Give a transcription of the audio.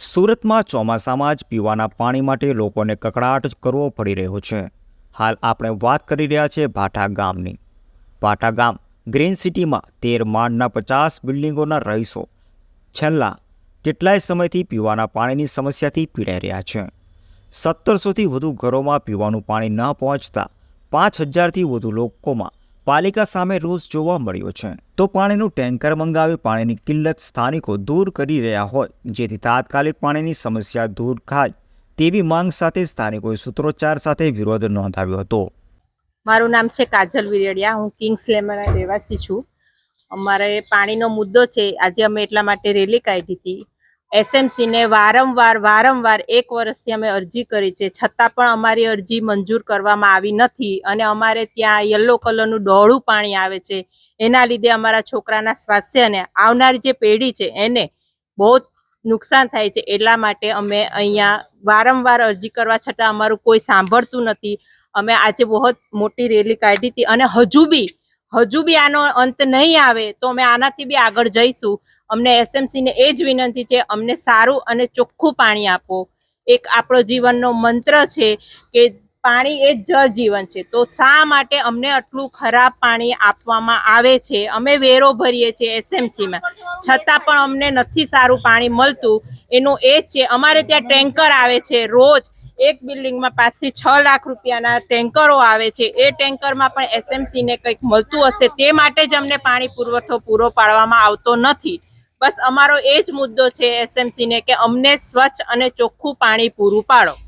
સુરતમાં ચોમાસામાં જ પીવાના પાણી માટે લોકોને કકળાટ કરવો પડી રહ્યો છે. હાલ આપણે વાત કરી રહ્યા છીએ ભાટા ગામની. ભાટા ગામ, ગ્રીન સિટીમાં તેર માળના પચાસ બિલ્ડિંગોના રહીશો છેલ્લા કેટલાય સમયથી પીવાના પાણીની સમસ્યાથી પીડાઈ રહ્યા છે. સત્તરસોથી વધુ ઘરોમાં પીવાનું પાણી ન પહોંચતા પાંચ હજારથી વધુ લોકોમાં પાલિકા સામે રોષ જોવા મળ્યો છે. તો પાણીનું ટેન્કર મંગાવી પાણીની કિલ્લત સ્થાનિકો દૂર કરી રહ્યા હોય, જેથી તાત્કાલિક પાણીની સમસ્યા દૂર થાય તેવી માંગ સાથે સ્થાનિકોએ સૂત્રોચ્ચાર સાથે વિરોધ નોંધાવ્યો હતો. મારું નામ છે કાજલ વિરેડિયા, હું કિંગ્સ લેમના રહેવાસી છું. અમારે પાણીનો મુદ્દો છે, આજે અમે એટલા માટે રેલી કાઢી હતી એસએમસીને વારંવાર વારંવાર એક વર્ષથી અમે અરજી કરી છે. છતાં પણ અમારી અરજી મંજૂર કરવામાં આવી નથી અને અમારે ત્યાં યલો કલરનું ડોળું પાણી આવે છે. એના લીધે અમારા છોકરાના સ્વાસ્થ્યને આવનારી જે પેઢી છે એને બહુ નુકસાન થાય છે. એટલા માટે અમે અહીંયા વારંવાર અરજી કરવા છતાં અમારું કોઈ સાંભળતું નથી. અમે આજે બહુ મોટી રેલી કાઢી હતી અને હજુ બી હજુ બી આનો અંત નહીં આવે તો અમે આનાથી બી આગળ જઈશું. અમને એસએમસીને એ જ વિનંતી છે, અમને સારું અને ચોખ્ખું પાણી આપો. એક આપણો જીવનનો મંત્ર છે કે પાણી એ જળ જીવન છે. તો શા માટે અમને આટલું ખરાબ પાણી આપવામાં આવે છે? અમે વેરો ભરીએ છીએ એસએમસીમાં છતાં પણ અમને નથી સારું પાણી મળતું. એનું એ જ છે, અમારે ત્યાં ટેન્કર આવે છે રોજ. એક બિલ્ડિંગમાં પાંચથી છ લાખ રૂપિયાના ટેન્કરો આવે છે. એ ટેન્કરમાં પણ એસએમસીને કંઈક મળતું હશે તે માટે જ અમને પાણી પુરવઠો પૂરો પાડવામાં આવતો નથી. બસ અમારો એ જ મુદ્દો છે એસએમસીને કે અમને સ્વચ્છ અને ચોખ્ખું પાણી પૂરું પાડો.